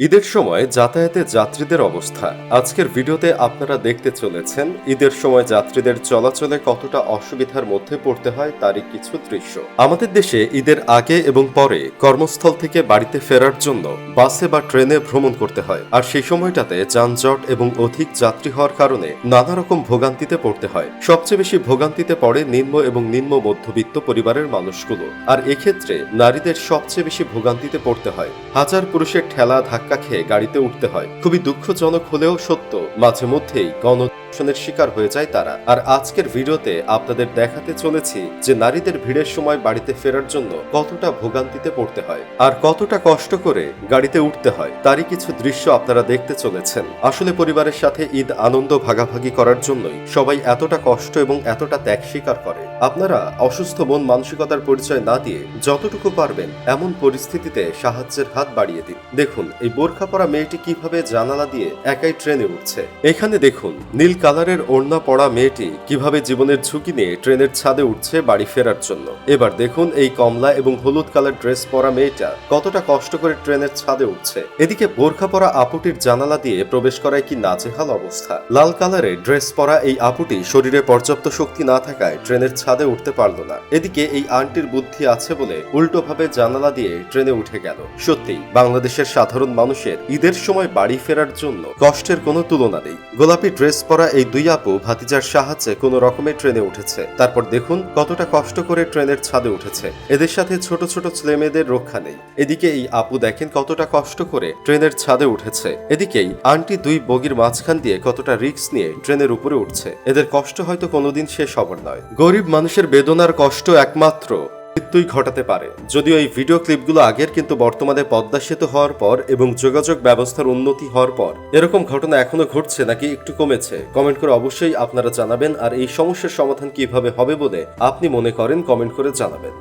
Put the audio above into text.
ঈদের সময় যাতায়াতে যাত্রীদের অবস্থা। আজকের ভিডিওতে আপনারা দেখতে চলেছেন ঈদের সময় যাত্রীদের চলাচলে কতটা অসুবিধার মধ্যে পড়তে হয় তারই কিছু দৃশ্য। আমাদের দেশে ঈদের আগে এবং পরে কর্মস্থল থেকে বাড়িতে ফেরার জন্য বাসে বা ট্রেনে ভ্রমণ করতে হয়, আর সেই সময়টাতে যানজট এবং অধিক যাত্রী হওয়ার কারণে নানা রকম ভোগান্তিতে পড়তে হয়। সবচেয়ে বেশি ভোগান্তিতে পড়ে নিম্ন এবং নিম্ন মধ্যবিত্ত পরিবারের মানুষগুলো, আর এক্ষেত্রে নারীদের সবচেয়ে বেশি ভোগান্তিতে পড়তে হয়। হাজার পুরুষের ঠেলা খেয়ে গাড়িতে উঠতে হয়। খুবই দুঃখজনক হলেও সত্য, মাঝে মধ্যেই গণধর্ষণের শিকার হয়ে যায় তারা। আর আজকের ভিডিওতে আপনাদের দেখাতে চলেছি যে নারীদের ভিড়ের সময় বাড়িতে ফেরার জন্য কতটা ভোগান্তিতে পড়তে হয় আর কতটা কষ্ট করে গাড়িতে উঠতে হয়, তারই কিছু দৃশ্য আপনারা দেখতে চলেছেন। আসলে পরিবারের সাথে ঈদ আনন্দ ভাগাভাগি করার জন্যই সবাই এতটা কষ্ট এবং এতটা ত্যাগ স্বীকার করে। আপনারা অসুস্থ মন মানসিকতার পরিচয় না দিয়ে যতটুকু পারবেন এমন পরিস্থিতিতে সাহায্যের হাত বাড়িয়ে দিন। দেখুন, এই বোরখা পরা মেয়েটি কীভাবে জানালা দিয়ে একাই ট্রেনে উঠছে? এখানে দেখুন, নীল কালারের ওড়না পড়া মেয়েটি কীভাবে জীবনের ঝুঁকি নিয়ে ট্রেনের ছাদে উঠছে বাড়ি ফেরার জন্য। এবার দেখুন, এই কমলা এবং হলুদ কালার ড্রেস পরা মেয়েটা কতটা কষ্ট করে ট্রেনের ছাদে উঠছে। এদিকে বোরখা পরা আপুটির জানালা দিয়ে প্রবেশ করায় কি নাজেহাল অবস্থা? লাল কালারের ড্রেস পরা এই আপুটি শরীরে পর্যাপ্ত শক্তি না থাকায় ট্রেনের ছাদে উঠতে পারল না। এদিকে এই আন্টির বুদ্ধি আছে বলে উল্টোভাবে জানালা দিয়ে ট্রেনে উঠে গেল। সত্যি বাংলাদেশের সাধারণ মানুষের ঈদের সময় বাড়ি ফেরার জন্য কষ্টের কোনো তুলনা নেই। গোলাপি ড্রেস পরা এই দুই আপু ভাতিজার সাহায্যে কোনো রকমে ট্রেনে উঠেছে। তারপর দেখুন কতটা কষ্ট করে ট্রেনের ছাদে উঠেছে। এদের সাথে ছোট ছোট ছেলেমেয়েদের রক্ষা নেই। এদিকে এই আপু দেখেন কতটা কষ্ট করে ট্রেনের ছাদে উঠেছে। এদিকেই আন্টি দুই বগির মাঝখান দিয়ে কতটা রিস্ক নিয়ে ট্রেনের উপরে উঠছে। এদের কষ্ট হয়তো কোনোদিন শেষ হবার নয়। গরিব মানুষের বেদনার কষ্ট একমাত্র মৃত্যুই ঘটাতে পারে। যদিও এই ভিডিও ক্লিপগুলো আগের কিন্তু বর্তমানে পদ্মা সেতু হওয়ার পর এবং যোগাযোগ ব্যবস্থার উন্নতি হওয়ার পর। এরকম ঘটনা এখনও ঘটছে নাকি একটু কমেছে? কমেন্ট করে অবশ্যই আপনারা জানাবেন। আর এই সমস্যার সমাধান কীভাবে হবে বলে আপনি মনে করেন কমেন্ট করে জানাবেন।